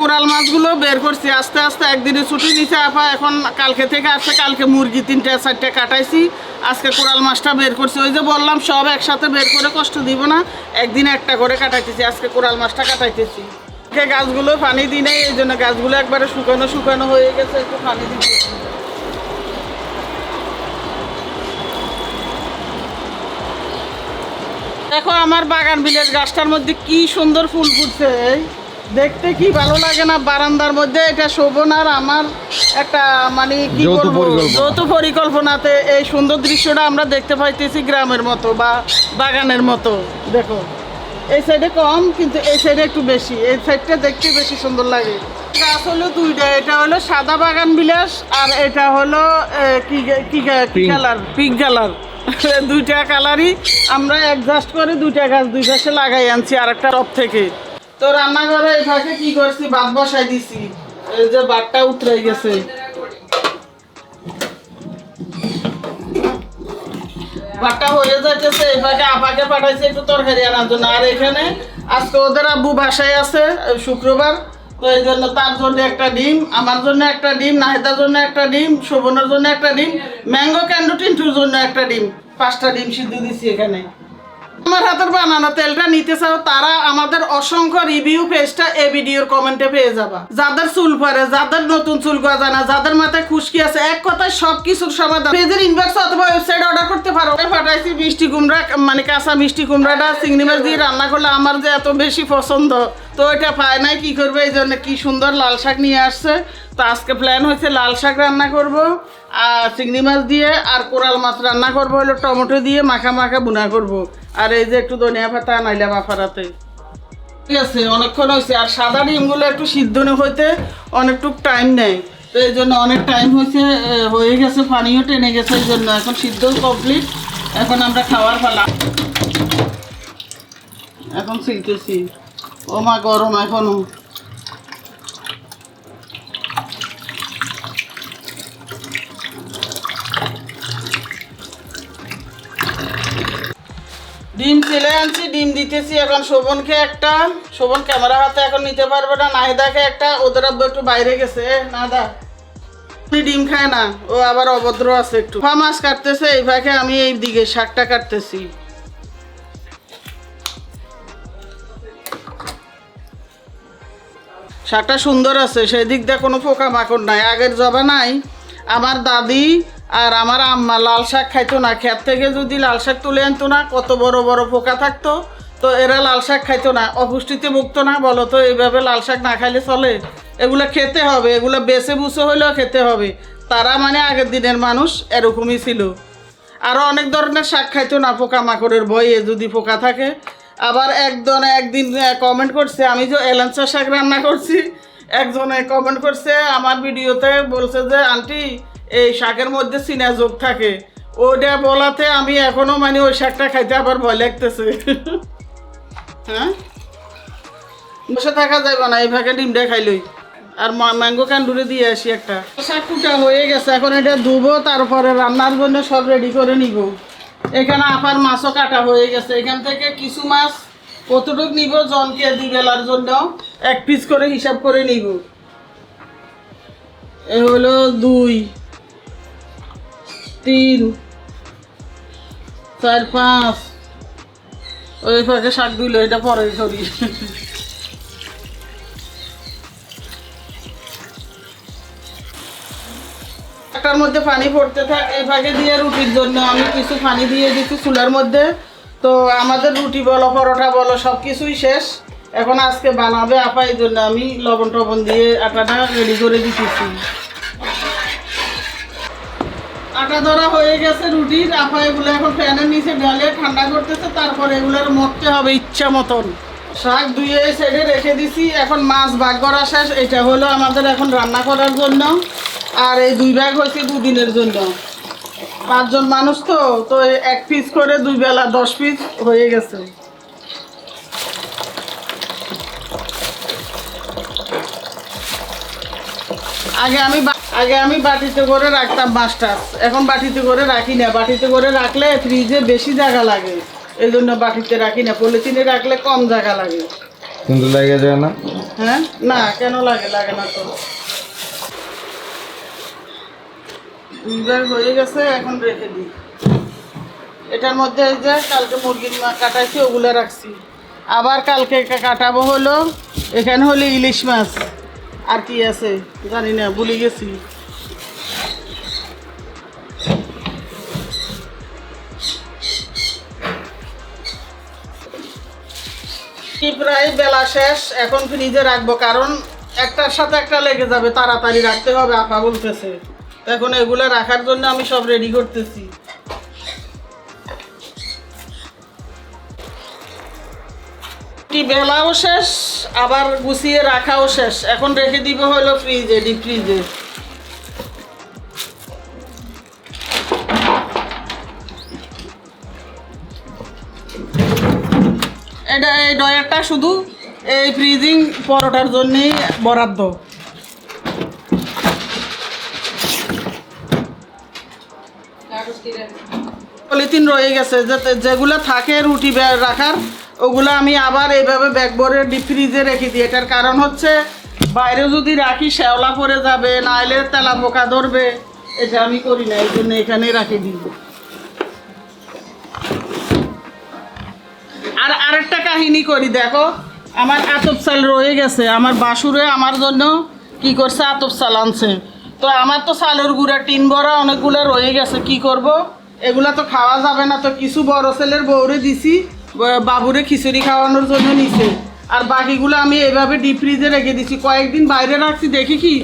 Coral মাছগুলো বের করছি, আস্তে আস্তে একদিনে ছুটি দিছে আপা, এখন কালকে থেকে আসছে, কালকে মুরগি তিনটে, চারটে কাটাইছি, আজকে কোরাল মাছটা বের করছি। ওই যে বললাম, সব একসাথে বের করে কষ্ট দিব না, একদিন একটা করে কাটাইতেছি, আজকে কোরাল মাছটা কাটাইতেছি। আজকে গাছগুলো পানি দিই নাই, এই জন্য গাছগুলো একবারে শুকানো শুকানো হয়ে গেছে, একটু পানি দিতেছি দেখো, আমার বাগান ভিলেজ গাছটার মধ্যে কি সুন্দর ফুল ফুটছে। দেখতে কি ভালো লাগে না বারান্দার মধ্যে? এটা শোভন আর আমার একটা মানে কি বলব যৌথ পরিকল্পনাতে এই সুন্দর দৃশ্যটা আমরা দেখতে পাইতেছি গ্রামের মতো বা বাগানের মতো। দেখো এই সাইডে কম কিন্তু এই সাইডে একটু বেশি। এই সাইডটা দেখতে বেশি সুন্দর লাগে। গাছ হলো দুইটা এটা হলো সাদা বাগান বিলাস আর এটা হলো কি কি. কালার পিঙ্ক কালার দুইটা কালারই আমরা অ্যাডজাস্ট করে দুইটা গাছ দুই পাশে লাগাই আনছি আর একটা টপ থেকে। তো রান্নাঘরে এই কি করছি? ভাত বসাই দিছি। এই যে ভাতটা উতরে গেছে। হয়ে পাঠাইছে তরকারি জন্য। আর এখানে ওদের আব্বু আছে শুক্রবার। তো এই জন্য তার জন্য একটা ডিম, আমার জন্য একটা ডিম, নাহিদার জন্য একটা ডিম, শোভনের জন্য একটা ডিম, ম্যাঙ্গো, ক্যান্ডু, টিন্টুর জন্য একটা ডিম। পাঁচটা ডিম সিদ্ধ দিছি এখানে। আমার হাতের বানানো তেলটা নিতে চাও, তারা আমাদের অসংখ্য রিভিউ পেজটা এ ভিডিওর কমেন্টে পেয়ে যাবা। যাদের চুল পরে, যাদের নতুন চুল গজা না, যাদের মাথায় খুশকি আছে, এক কথায় সব কিছুর সমাধান। পেজের ইনবক্স অথবা ওয়েবসাইট অর্ডার করতে পারো। পাঠাইছি মিষ্টি কুমড়া মানে কাঁচা মিষ্টি কুমড়াটা, চিংড়ি মাছ দিয়ে রান্না করলে আমার যে এত বেশি পছন্দ, তো এটা পায় নাই, কি করবে এই জন্য? কি সুন্দর লাল শাক নিয়ে আসছে। তো আজকে প্ল্যান হয়েছে লাল শাক রান্না করব, আর চিংড়ি মাছ দিয়ে আর কোরাল মাছ রান্না করব হলো টমেটো দিয়ে মাখা মাখা বুনা করব। আর এই যে একটু ধনিয়া পাতা নাইলে বাফারাতে। ঠিক আছে, অনেকক্ষণ হয়েছে। আর সাদা ডিমগুলো একটু সিদ্ধ হইতে অনেকটুক টাইম নেয়। তো এই জন্য অনেক টাইম হয়েছে হয়ে গেছে, পানিও টেনে গেছে এই জন্য। এখন সিদ্ধ কমপ্লিট এখন আমরা খাওয়ার পালা। এখন শিখতেছি। ও মা গরম এখনও। ডিম তেলে আনছি, ডিম দিতেছি এখন। শোভনকে একটা, শোভন ক্যামেরা হাতে এখন নিতে পারবে না, নাহিদাকে একটা, ওদের আব্বু একটু বাইরে গেছে। নাদা ডিম খায় না, ও আবার অভদ্র আছে একটু। ফা মাছ কাটতেছে, এই ফাঁকে আমি এই দিকে শাকটা কাটতেছি। শাকটা সুন্দর আছে, সেই দিক দিয়ে কোনো পোকা মাকড় নাই। আগের জবা নাই। আমার দাদি আর আমার আম্মা লাল শাক খাইতো না। ক্ষেত থেকে যদি লাল শাক তুলে আনতো না, কত বড় বড় পোকা থাকতো। তো এরা লাল শাক খাইতো না। অপুষ্টিতে ভুগতো না, বলো তো, এইভাবে লাল শাক না খাইলে চলে? এগুলো খেতে হবে, এগুলো বেছে বুসে হইলেও খেতে হবে। তারা মানে আগের দিনের মানুষ, এরকমই ছিল। আরও অনেক ধরনের শাক খাইতো না পোকা মাকড়ের ভয়ে যদি পোকা থাকে। আবার একজন একদিন কমেন্ট করছে, আমি যে এলাঞ্চা শাক রান্না করছি। একজনে কমেন্ট করছে, আমার ভিডিওতে বলছে যে, আন্টি এই শাকের মধ্যে চিনা যোগ থাকে। ওটা বলাতে আমি এখনও মানে ওই শাকটা খাইতে আবার ভয় লাগতেছে। হ্যাঁ? বসে থাকা যাবে না, এই ভাগে ডিমটা খাইলই আর ম্যাঙ্গো ক্যান্ডুরে দিয়ে আসি একটা। শাক কুটা হয়ে গেছে, এখন এটা ধুবো, তারপরে রান্নার জন্য সব রেডি করে নিব। এখানে আপার মাছও কাটা হয়ে গেছে। এখান থেকে কিছু মাছ কতটুক নিব, জনকে দুই বেলার জন্য এক পিস করে হিসাব করে নিব। এ হলো দুই। তিন চার পাঁচ। ওই ফাঁকে শাক দিল এটা পরে সরি। একটার মধ্যে পানি পড়তে থাক, এই ফাঁকে দিয়ে রুটির জন্য আমি কিছু পানি দিয়ে দিচ্ছি চুলার মধ্যে। তো আমাদের রুটি বলো, পরোটা বলো সব কিছুই শেষ। এখন আজকে বানাবে আপা, এই জন্য আমি লবণ টবণ দিয়ে আটাটা রেডি করে দিতেছি। আটা ধরা হয়ে গেছে রুটির আপা এগুলো এখন ফ্যানের নিচে ঢালে ঠান্ডা করতেছে, তারপরে এগুলোর মরতে হবে ইচ্ছা মতন। শাক ধুয়ে সাইডে রেখে দিছি, এখন মাছ ভাগ করা শেষ। এটা হলো আমাদের এখন রান্না করার জন্য, আর এই দুই ভাগ হয়েছে দুদিনের জন্য। পাঁচজন মানুষ তো তো এক পিস করে দুই বেলা দশ পিস হয়ে গেছে। আগে আমি আগে আমি বাটিতে করে রাখতাম মাছটা এখন বাটিতে করে রাখি না। বাটিতে করে রাখলে ফ্রিজে বেশি জায়গা লাগে। এই জন্য বাটিতে রাখি না। পলিথিনে রাখলে কম জায়গা লাগে। কিন্তু লেগে যায় না? হ্যাঁ? না কেন লাগে? লাগে না তো। দুইবার হয়ে গেছে এখন রেখে দিই। এটার মধ্যে এই যে কালকে মুরগির মা কাটাইছি ওগুলো রাখছি। আবার কালকে কাটাবো হলো এখানে হলো ইলিশ মাছ। আর কি আছে? জানি না, ভুলে গেছি। প্রায় বেলা শেষ, এখন ফ্রিজে রাখব, কারণ একটার সাথে একটা লেগে যাবে, তাড়াতাড়ি রাখতে হবে, আপা বলতেছে। এখন এগুলো রাখার জন্য আমি সব রেডি করতেছি। কি বেলাও শেষ, আবার গুছিয়ে রাখাও শেষ। এখন রেখে দিব হলো ফ্রিজে ডিপ ফ্রিজে এটা এই ডয়ারটা শুধু এই ফ্রিজিং পরোটার জন্যই বরাদ্দ। পলিথিন রয়ে গেছে যেগুলো থাকে রুটি রাখার ওগুলো আমি আবার এইভাবে ব্যাগ ভরে ডিপ ফ্রিজে রেখে দিই। এটার কারণ হচ্ছে, বাইরে যদি রাখি, শ্যাওলা পরে যাবে নাহলে তেলা পোকা ধরবে। এটা আমি করি না, এই জন্য এখানে রাখে দিই আর আরেকটা কাহিনী করি, দেখো, আমার আতপ চাল রয়ে গেছে। আমার বাসুরে আমার জন্য কি করছে? আতপ চাল আনছে। তো আমার তো চালের গুঁড়া, টিন বড়া অনেকগুলো রয়ে গেছে, কি করব? এগুলা তো খাওয়া যাবে না। তো কিছু বড় ছেলের বউরে দিছি বাবুরে খিচুড়ি খাওয়ানোর জন্য নিছে। আর বাকিগুলো আমি এভাবে ডিপ ফ্রিজে রেখে দিছি। কয়েকদিন বাইরে রাখছি দেখি কি?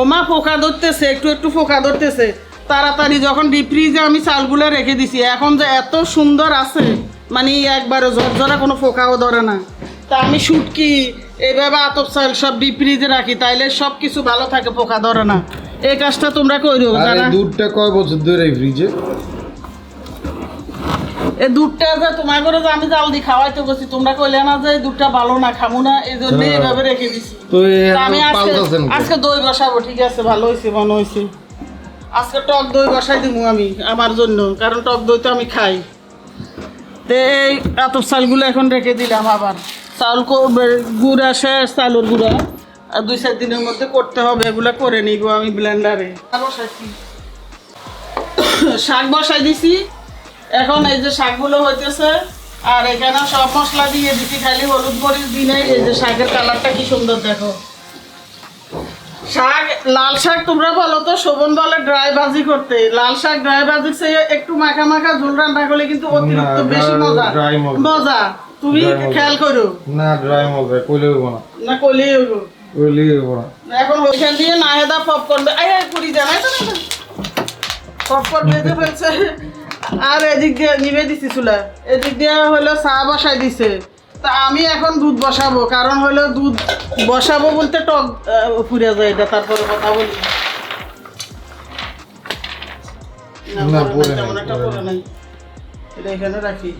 ওমা পোকা ধরতেছে একটু একটু পোকা ধরতেছে। তাড়াতাড়ি যখন ডিপ ফ্রিজে আমি চালগুলো রেখে দিছি এখন যে এত সুন্দর আছে মানে একবারে ঝরঝরা কোনো পোকাও ধরে না। তা আমি শুটকি এভাবে আতপ চাল সব ডিপ ফ্রিজে রাখি তাইলে সব কিছু ভালো থাকে পোকা ধরে না। এই কাজটা তোমরা যারা দুধটা কয় বছর ধরে ফ্রিজে এই দুধটা যে তোমার করে আমি জাল দি খাওয়াইতে গেছি তোমরা কইলে না যে দুধটা ভালো না খামু না এই জন্য। এইভাবে রেখে দিছি। তো আমি আজকে আজকে দই বসাবো ঠিক আছে ভালো হয়েছে মনে হয়েছে আজকে টক দই বসাই দিব আমি আমার জন্য কারণ টক দই তো আমি খাই। তো এই এত চালগুলো এখন রেখে দিলাম আবার। চাল বে- শেষ চালুর গুঁড়া। আর দুই চার দিনের মধ্যে করতে হবে এগুলো করে নিব আমি ব্লেন্ডারে বসাইছি। শাক বসাই দিছি। এখন এই যে শাকগুলো হইতেছে আর এখানে সব মশলা দিয়ে দিছি খালি হলুদ মরিচ দিনে এই যে শাকের কালারটা কি সুন্দর দেখো। শাক লাল শাক তোমরা বলো তো শোভন বলে ড্রাই ভাজি করতে। লাল শাক ড্রাই ভাজির চেয়ে একটু মাখা মাখা ঝোল রান্না করলে কিন্তু অতিরিক্ত বেশি মজা। মজা। তুমি খেয়াল করো। না ড্রাই মজা কইলে হইব না। না কলি হইবো। কইলে হইব না। এখন ওইখান দিয়ে নাহেদা পপকর্ন আই আই পুরি জানাই তো না পপকর্ন ভেজে ফেলছে। আর এদিক দিয়ে নিবে দিছি চুলা। এদিক দিয়ে হলো চা বসাই দিছে। তা আমি এখন দুধ বসাবো কারণ হলো দুধ বসাবো বলতে টক পুড়ে যায় এটা তারপরে কথা বলি। এখানে রাখি।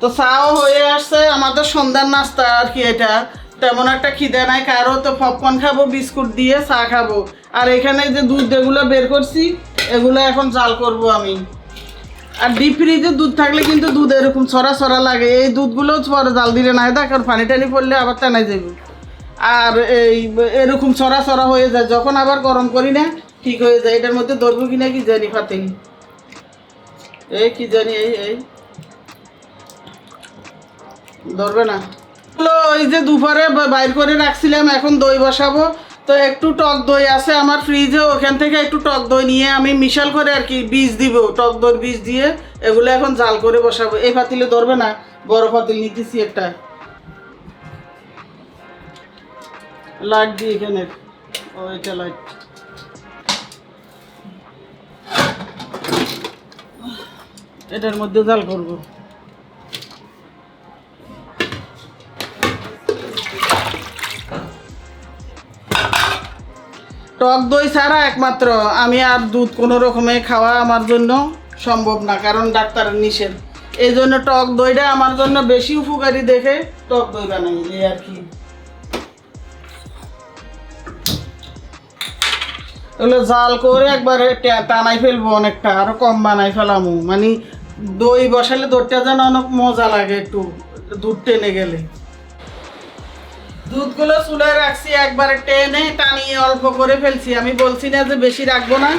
তো চাও হয়ে আসছে আমাদের সন্ধ্যার নাস্তা আর কি এটা। তেমন একটা খিদে নাই কারও তো পপকর্ন খাব বিস্কুট দিয়ে চা খাব। আর এখানে যে দুধ যেগুলো বের করছি এগুলো এখন জাল করব আমি। আর ডিপ ফ্রিজে দুধ থাকলে কিন্তু দুধ এরকম ছড়া ছড়া লাগে। এই দুধগুলো পরে জাল দিলে না দেখ, আর পানি টানি পড়লে আবার টানাই যাবে আর এই এরকম ছড়া ছড়া হয়ে যায়। যখন আবার গরম করি না, ঠিক হয়ে যায়। এটার মধ্যে ধরবো কিনা কি জানি ফাতে এই কি জানি, এই এই। ধরবে না। ওই যে দুপুরে বাইর করে রাখছিলাম, এখন দই বসাবো। তো একটু টক দই আছে আমার ফ্রিজে ওখান থেকে একটু টক দই নিয়ে আমি মিশাল করে আর কি বীজ দিব, টক দই বীজ দিয়ে। এগুলো এখন জাল করে বসাবো। এই পাতিলে ধরবে না, বড় পাতিল নিতেছি একটা। লাইট দিই এখানে। ও, এটা লাইট। এটার মধ্যে জাল করব। টক দই ছাড়া একমাত্র আমি আর দুধ কোনো রকমে খাওয়া আমার জন্য সম্ভব না, কারণ ডাক্তারের নিষেধ। এই জন্য টক দইটা আমার জন্য বেশি উপকারী দেখে টক দই বানাই, এই আর কি। এগুলো জাল করে একবারে টানাই ফেলব অনেকটা, আরও কম বানাই ফেলামু। মানে দই বসালে দইটা যেন অনেক মজা লাগে একটু, দুধ টেনে গেলে। দুধগুলো চুলে রাখছি একবারে টেনে টানিয়ে অল্প করে ফেলছি। আমি বলছি না যে বেশি রাখব না।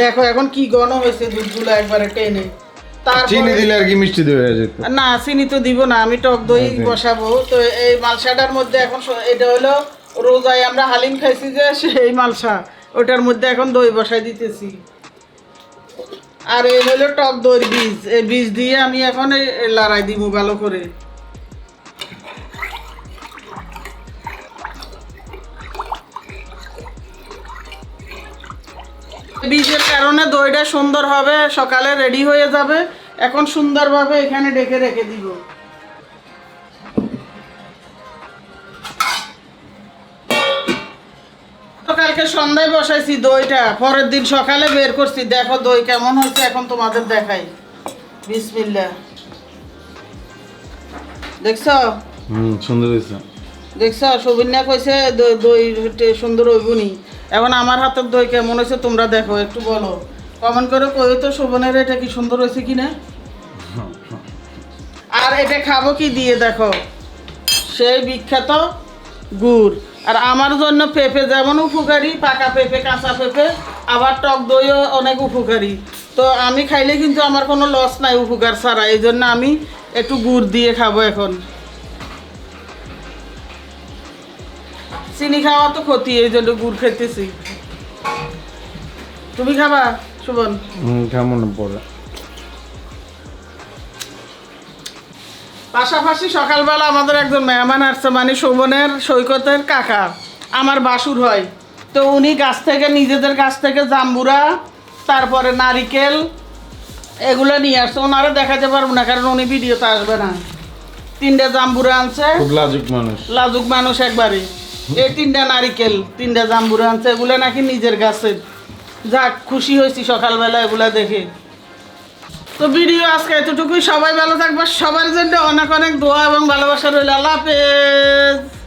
দেখো এখন কি ঘন হয়েছে দুধগুলো একবারে টেনে। চিনি দিলে আর কি মিষ্টি দই হয়ে যেত। না চিনি তো দিব না আমি টক দই বসাবো। তো এই মালসাটার মধ্যে এখন এটা হলো রোজায় আমরা হালিম খাইছি যে সেই মালসা। ওটার মধ্যে এখন দই বসাই দিতেছি। আর এই হলো টক দইয়ের বীজ। এই বীজ দিয়ে আমি এখন লড়াই দিব ভালো করে। বীজের কারণে দইটা সুন্দর হবে সকালে রেডি হয়ে যাবে। এখন সুন্দরভাবে এখানে ডেকে রেখে দিব। কালকে সন্ধ্যায় বসাইছি দইটা পরের দিন সকালে বের করছি। দেখো দই কেমন হয়েছে এখন তোমাদের দেখাই। বিসমিল্লা দেখছ? হুম সুন্দর হয়েছে। দেখছ? সবিন্যা কইছে দই- সুন্দর হইবনি এখন আমার হাতের দই কেমন হয়েছে তোমরা দেখো, একটু বলো। কমেন্ট করে কই তো শোভনের এটা কি সুন্দর হয়েছে কিনা? আর এটা খাব কি দিয়ে দেখো? সেই বিখ্যাত গুড়। আর আমার জন্য পেঁপে যেমন উপকারী, পাকা পেঁপে, কাঁচা পেঁপে, আবার টক দইও অনেক উপকারী। তো আমি খাইলে কিন্তু আমার কোনো লস নাই উপকার ছাড়া, এই জন্য আমি একটু গুড় দিয়ে খাব এখন। চিনি খাওয়া তো ক্ষতি এই জন্য গুড় খেতেছি তুমি খাবা সুবন কেমন পড়ে পাশাপাশি সকালবেলা আমাদের একজন মেহমান আসছে মানে শোভনের সৈকতের কাকা। আমার বাসুর হয়। তো উনি গাছ থেকে নিজেদের গাছ থেকে জাম্বুরা তারপরে নারিকেল এগুলো নিয়ে আসছে। ওনারা দেখাতে পারব না কারণ উনি ভিডিওতে আসবে না। তিনটে জাম্বুরা আনছে। লাজুক মানুষ। লাজুক মানুষ একবারে। এই তিনটা নারিকেল, তিনটা জাম্বুর আনছে, এগুলো নাকি নিজের গাছের যাক, খুশি হয়েছি সকালবেলা এগুলা দেখে। তো ভিডিও আজকে এতটুকুই। সবাই ভালো থাকবে, সবার জন্য অনেক অনেক দোয়া এবং ভালোবাসা রইল। আল্লাহ হাফেজ।